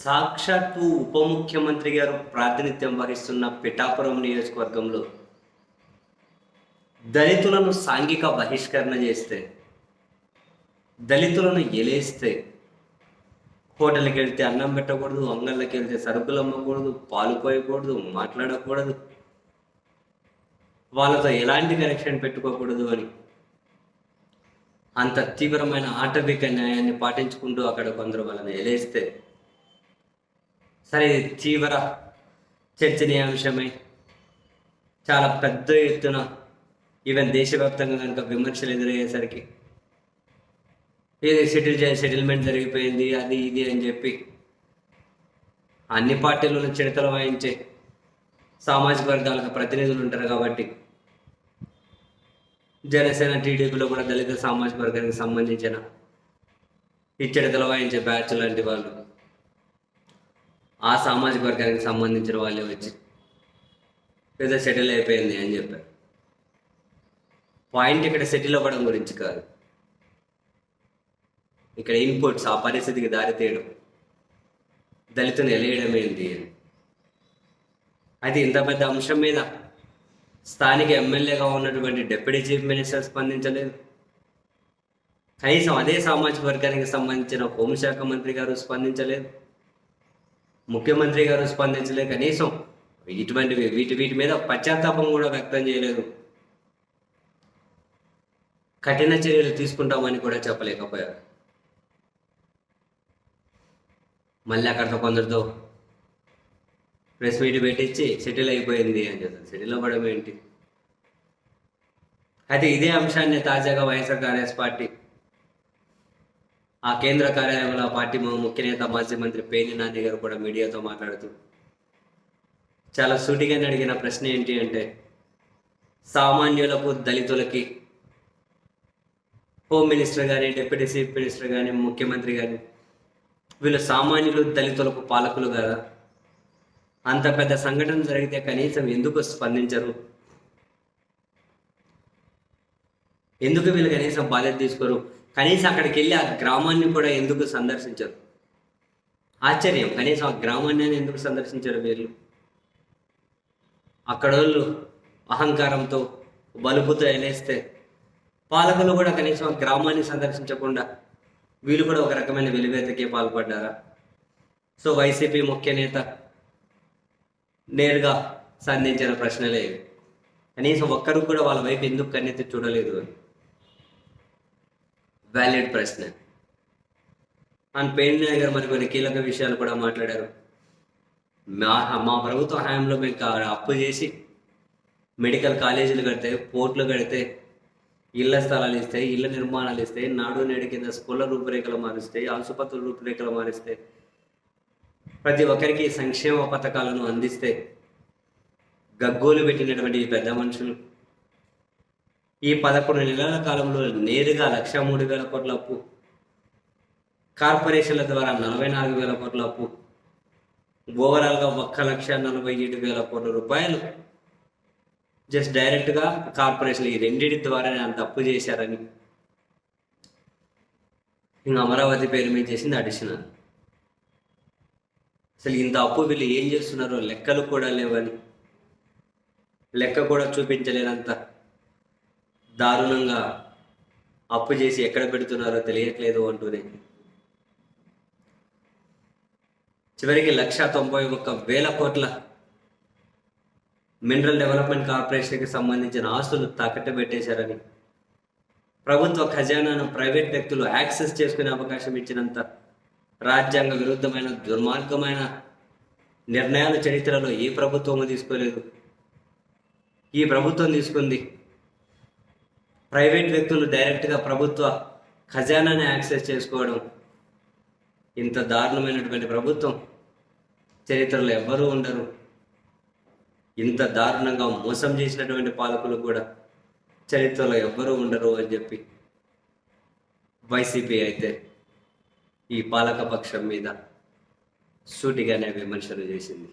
సాక్షాత్తు ఉప ముఖ్యమంత్రి గారు ప్రాతినిధ్యం వహిస్తున్న పిఠాపురం నియోజకవర్గంలో దళితులను సాంఘిక బహిష్కరణ చేస్తే దళితులను ఎలేస్తే హోటల్కి వెళ్తే అన్నం పెట్టకూడదు అంగళ్ళకి వెళ్తే సరుకులు అమ్మకూడదు పాలు పోయకూడదు మాట్లాడకూడదు వాళ్ళతో ఎలాంటి కనెక్షన్ పెట్టుకోకూడదు అని అంత తీవ్రమైన ఆటవిక న్యాయాన్ని పాటించుకుంటూ అక్కడ కొందరు వాళ్ళని ఎలేస్తే సరే ఇది తీవ్ర చర్చనీయాంశమై చాలా పెద్ద ఎత్తున ఈవెన్ దేశవ్యాప్తంగా కనుక విమర్శలు ఎదురయ్యేసరికి ఇది సెటిల్ చే సెటిల్మెంట్ జరిగిపోయింది అది ఇది అని చెప్పి అన్ని పార్టీలను చిడతలు వాయించే సామాజిక వర్గాలకు ప్రతినిధులు ఉంటారు కాబట్టి జనసేన టీడీపీలో కూడా దళిత సామాజిక వర్గానికి సంబంధించిన ఈ చిడతలు వాయించే బ్యాచ్ లాంటి వాళ్ళు ఆ సామాజిక వర్గానికి సంబంధించిన వాళ్ళే వచ్చి పెద్ద సెటిల్ అయిపోయింది అని చెప్పారు. పాయింట్ ఇక్కడ సెటిల్ అవ్వడం గురించి కాదు. ఇక్కడ ఇన్పుట్స్ ఆ పరిస్థితికి దారితీయడం దళితుని ఎలేయడం ఏంటి అని. అయితే ఇంత పెద్ద అంశం మీద స్థానిక ఎమ్మెల్యేగా ఉన్నటువంటి డిప్యూటీ చీఫ్ మినిస్టర్ స్పందించలేదు. కనీసం అదే సామాజిక వర్గానికి సంబంధించిన హోంశాఖ మంత్రి గారు స్పందించలేదు. ముఖ్యమంత్రి గారు స్పందించలేదు కనీసం ఇటువంటివి వీటి వీటి మీద పశ్చాత్తాపం కూడా వ్యక్తం చేయలేదు. కఠిన చర్యలు తీసుకుంటామని కూడా చెప్పలేకపోయారు. మళ్ళీ అక్కడితో కొందరితో ప్రెస్ మీట్ పెట్టించి సెటిల్ అయిపోయింది అని చెప్తారు. సెటిల్ అవ్వడం ఏంటి? అయితే ఇదే అంశాన్ని తాజాగా వైఎస్ఆర్ కాంగ్రెస్ పార్టీ ఆ కేంద్ర కార్యాలయంలో ఆ పార్టీ ముఖ్యనేత ముఖ్య నేత మాజీ మంత్రి పేని నాని గారు కూడా మీడియాతో మాట్లాడుతూ చాలా సూటిగా అడిగిన ప్రశ్న ఏంటి అంటే సామాన్యులకు దళితులకి హోమ్ మినిస్టర్ కానీ డిప్యూటీ చీఫ్ మినిస్టర్ కానీ ముఖ్యమంత్రి కానీ వీళ్ళు సామాన్యులు దళితులకు పాలకులు కదా? అంత పెద్ద సంఘటన జరిగితే కనీసం ఎందుకు స్పందించరు? ఎందుకు వీళ్ళు కనీసం బాధ్యత తీసుకోరు? కనీసం అక్కడికి వెళ్ళి ఆ గ్రామాన్ని కూడా ఎందుకు సందర్శించరు? ఆశ్చర్యం. కనీసం ఆ గ్రామాన్ని అయినా ఎందుకు సందర్శించరు వీళ్ళు? అక్కడ వాళ్ళు అహంకారంతో బలుపుతో ఎలేస్తే పాలకులు కూడా కనీసం ఆ గ్రామాన్ని సందర్శించకుండా వీళ్ళు కూడా ఒక రకమైన వెలివేతకే పాల్పడ్డారా? సో వైసీపీ ముఖ్య నేత నేరుగా సంధించిన ప్రశ్నలే కనీసం ఒక్కరు కూడా వాళ్ళ వైపు ఎందుకు కన్నెత్తి చూడలేదు అని. వ్యాలిడ్ ప్రశ్న. అండ్ పేర్ని గారు మరి కొన్ని కీలక విషయాలు కూడా మాట్లాడారు. మా మా ప్రభుత్వ హయాంలో మేము అప్పు చేసి మెడికల్ కాలేజీలు కడితే పోర్ట్లు కడితే ఇళ్ళ స్థలాలు ఇస్తాయి ఇళ్ళ నిర్మాణాలు ఇస్తాయి నాడు నేడు కింద స్కూళ్ళ రూపురేఖలు మారుస్తాయి ఆసుపత్రుల రూపురేఖలు మారుస్తాయి ప్రతి ఒక్కరికి సంక్షేమ పథకాలను అందిస్తే గగ్గోలు పెట్టినటువంటి పెద్ద మనుషులు ఈ పదకొండు నెలల కాలంలో నేరుగా లక్ష మూడు వేల కోట్ల అప్పు కార్పొరేషన్ల ద్వారా నలభై నాలుగు వేల కోట్ల అప్పు ఓవరాల్గా ఒక్క లక్ష నలభై ఏడు వేల కోట్ల రూపాయలు. జస్ట్ డైరెక్ట్గా కార్పొరేషన్ ఈ రెండింటి ద్వారానే అంత అప్పు చేశారని ఇంకా అమరావతి పేరు మీద చేసింది అడిషనల్. అసలు ఇంత అప్పు వీళ్ళు ఏం చేస్తున్నారో లెక్కలు కూడా లేవని లెక్క కూడా చూపించలేనంత. దారుణంగా అప్పు చేసి ఎక్కడ పెడుతున్నారో తెలియట్లేదు అంటూనే. చివరికి లక్ష తొంభై ఒక్క వేల కోట్ల మినరల్ డెవలప్మెంట్ కార్పొరేషన్కి సంబంధించిన ఆస్తులు తాకట్టు పెట్టేశారని ప్రభుత్వ ఖజానాను ప్రైవేట్ వ్యక్తులు యాక్సెస్ చేసుకునే అవకాశం ఇచ్చినంత రాజ్యాంగ విరుద్ధమైన దుర్మార్గమైన నిర్ణయాలు చరిత్రలో ఏ ప్రభుత్వము తీసుకోలేదు. ఈ ప్రభుత్వం తీసుకుంది ప్రైవేట్ వ్యక్తులు డైరెక్ట్గా ప్రభుత్వ ఖజానాని యాక్సెస్ చేసుకోవడం ఇంత దారుణమైనటువంటి ప్రభుత్వం. చరిత్రలో ఎవ్వరూ ఉండరు. ఇంత దారుణంగా మోసం చేసినటువంటి పాలకులు కూడా చరిత్రలో ఎవ్వరూ ఉండరు అని చెప్పి వైసీపీ అయితే ఈ పాలక పక్షం మీద సూటిగానే విమర్శలు చేసింది.